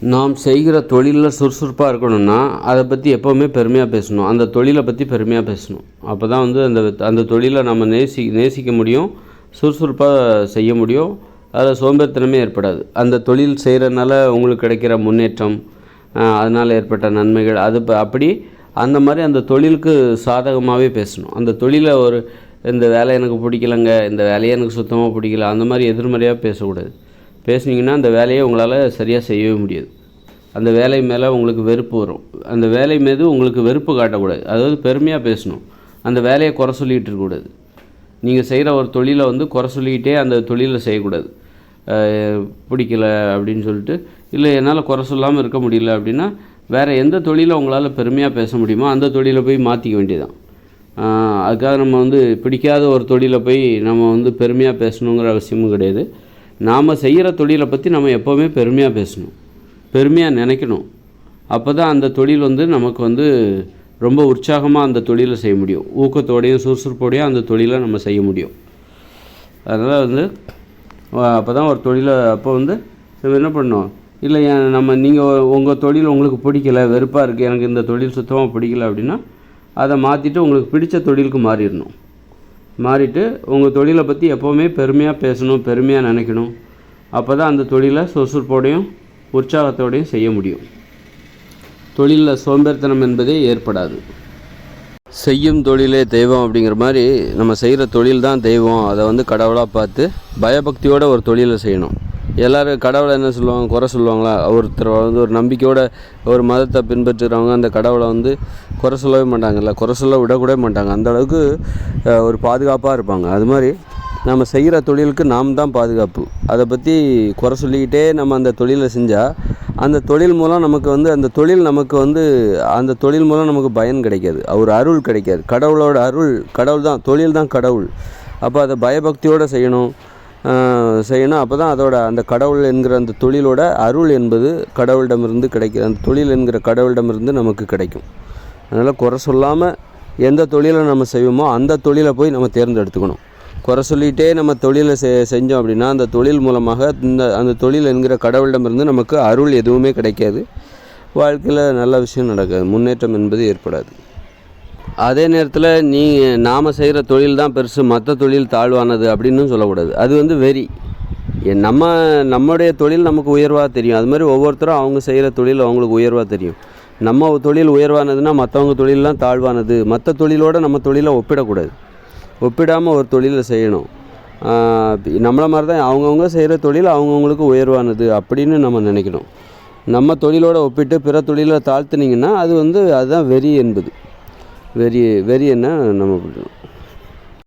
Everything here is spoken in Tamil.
நாம் செய்கிற தொழிலில் சுறுசுறுப்பாக இருக்கணும்னா அதை பற்றி எப்போவுமே பெருமையாக பேசணும். அந்த தொழிலை பற்றி பெருமையாக பேசணும். அப்போ தான் வந்து அந்த அந்த தொழிலை நம்ம நேசி நேசிக்க முடியும் சுறுசுறுப்பாக செய்ய முடியும். அதில் சோம்பேறித்தனமே ஏற்படாது. அந்த தொழில் செய்கிறனால உங்களுக்கு கிடைக்கிற முன்னேற்றம் அதனால் ஏற்பட்ட நன்மைகள் அது அப்படி அந்த மாதிரி அந்த தொழிலுக்கு சாதகமாகவே பேசணும். அந்த தொழிலை ஒரு இந்த வேலை எனக்கு பிடிக்கலங்க இந்த வேலையை எனக்கு சுத்தமாக பிடிக்கல அந்த மாதிரி எதிர்மறையாக பேசக்கூடாது. பேசுனீங்கன்னா அந்த வேலையை உங்களால் சரியாக செய்யவே முடியாது. அந்த வேலை மேலே உங்களுக்கு வெறுப்பு வரும். அந்த வேலை மீது உங்களுக்கு வெறுப்பு காட்டக்கூடாது. அதாவது பெருமையாக பேசணும். அந்த வேலையை குறை சொல்லிகிட்டு இருக்கக்கூடாது. நீங்கள் செய்கிற ஒரு தொழிலை வந்து குறை சொல்லிக்கிட்டே அந்த தொழிலை செய்யக்கூடாது. பிடிக்கல அப்படின்னு சொல்லிட்டு இல்லை என்னால் குறை சொல்லாமல் இருக்க முடியல அப்படின்னா வேறு எந்த தொழிலை உங்களால் பெருமையாக பேச முடியுமோ அந்த தொழிலை போய் மாற்றிக்க வேண்டியதான் அதுக்காக நம்ம வந்து பிடிக்காத ஒரு தொழிலை போய் நம்ம வந்து பெருமையாக பேசணுங்கிற அவசியமும் கிடையாது. நாம் செய்கிற தொழிலை பற்றி நம்ம எப்போவுமே பெருமையாக பேசணும். பெருமையாக நினைக்கணும். அப்போ தான் அந்த தொழில் வந்து நமக்கு வந்து ரொம்ப உற்சாகமாக அந்த தொழிலை செய்ய முடியும். ஊக்கத்தோடையும் சுறுசுறுப்போடையும் அந்த தொழிலை நம்ம செய்ய முடியும். அதனால் வந்து அப்போ தான் ஒரு தொழிலை அப்போ வந்து நம்ம என்ன பண்ணோம் இல்லை நம்ம நீங்கள் உங்கள் தொழில் உங்களுக்கு பிடிக்கல வெறுப்பாக இருக்குது எனக்கு இந்த தொழில் சுத்தமாக பிடிக்கல அப்படின்னா அதை மாற்றிட்டு உங்களுக்கு பிடித்த தொழிலுக்கு மாறிடணும். மாறிட்டு உங்கள் தொழிலை பற்றி எப்போவுமே பெருமையாக பேசணும் பெருமையாக நினைக்கணும். அப்போ தான் அந்த தொழிலை சுறுசுறுப்போடையும் உற்சாகத்தோடையும் செய்ய முடியும். தொழிலில் சோம்பேறித்தனம் என்பதே ஏற்படாது. செய்யும் தொழிலே தெய்வம் அப்படிங்கிற மாதிரி நம்ம செய்கிற தொழில் தான் தெய்வம். அதை வந்து கடவுளாக பார்த்து பயபக்தியோட ஒரு தொழிலை செய்யணும். எல்லாரும் கடவுளை என்ன சொல்லுவாங்க குறை சொல்லுவாங்களா? ஒருத்தர் வந்து ஒரு நம்பிக்கையோட ஒரு மதத்தை பின்பற்றுறவங்க அந்த கடவுளை வந்து குறை சொல்லவே மாட்டாங்கல்ல குறை சொல்ல விடக்கூட மாட்டாங்க. அந்த அளவுக்கு ஒரு பாதுகாப்பாக இருப்பாங்க. அது மாதிரி நம்ம செய்கிற தொழிலுக்கு நாம் தான் பாதுகாப்பு. அதை பற்றி குறை சொல்லிக்கிட்டே நம்ம அந்த தொழிலை செஞ்சால் அந்த தொழில் மூலம் நமக்கு வந்து அந்த தொழில் நமக்கு வந்து அந்த தொழில் மூலம் நமக்கு பயன் கிடைக்காது. ஒரு அருள் கிடைக்காது. கடவுளோட அருள் கடவுள் தான் தொழில் தான் கடவுள். அப்போ அதை பயபக்தியோடு செய்யணும். செய்யணும். அப்போ தான் அதோட அந்த கடவுள் என்கிற அந்த தொழிலோட அருள் என்பது கடவுளிடமிருந்து கிடைக்கிது. அந்த தொழில் என்கிற கடவுளிடமிருந்து நமக்கு கிடைக்கும். அதனால் குறை சொல்லாமல் எந்த தொழிலை நம்ம செய்வோமோ அந்த தொழிலை போய் நம்ம தேர்ந்தெடுத்துக்கணும். குறை சொல்லிகிட்டே நம்ம தொழிலை செ செஞ்சோம் அப்படின்னா அந்த தொழில் மூலமாக இந்த அந்த தொழில் என்கிற கடவுளிடமிருந்து நமக்கு அருள் எதுவுமே கிடைக்காது. வாழ்க்கையில் நல்ல விஷயம் நடக்காது. முன்னேற்றம் என்பது ஏற்படாது. அதே நேரத்தில் நீ நாம் செய்கிற தொழில் தான் பெருசு மற்ற தொழில் தாழ்வானது அப்படின்னு சொல்லக்கூடாது. அது வந்து வெறி. நம்ம நம்முடைய தொழில் நமக்கு உயர்வாக தெரியும். அது மாதிரி ஒவ்வொருத்தரும் அவங்க செய்கிற தொழில் அவங்களுக்கு உயர்வாக தெரியும். நம்ம தொழில் உயர்வானதுன்னா மற்றவங்க தொழிலெலாம் தாழ்வானது. மற்ற தொழிலோடு நம்ம தொழிலை ஒப்பிடக்கூடாது. ஒப்பிடாமல் ஒரு தொழிலை செய்யணும். நம்மளை மாதிரி தான் அவங்கவுங்க செய்கிற தொழில் அவங்கவுங்களுக்கு உயர்வானது அப்படின்னு நம்ம நினைக்கணும். நம்ம தொழிலோட ஒப்பிட்டு பிற தொழிலை தாழ்த்துனீங்கன்னா அது வந்து அதுதான் வெறி என்பது. வெறி வெறியன்னா என்ன நம்ம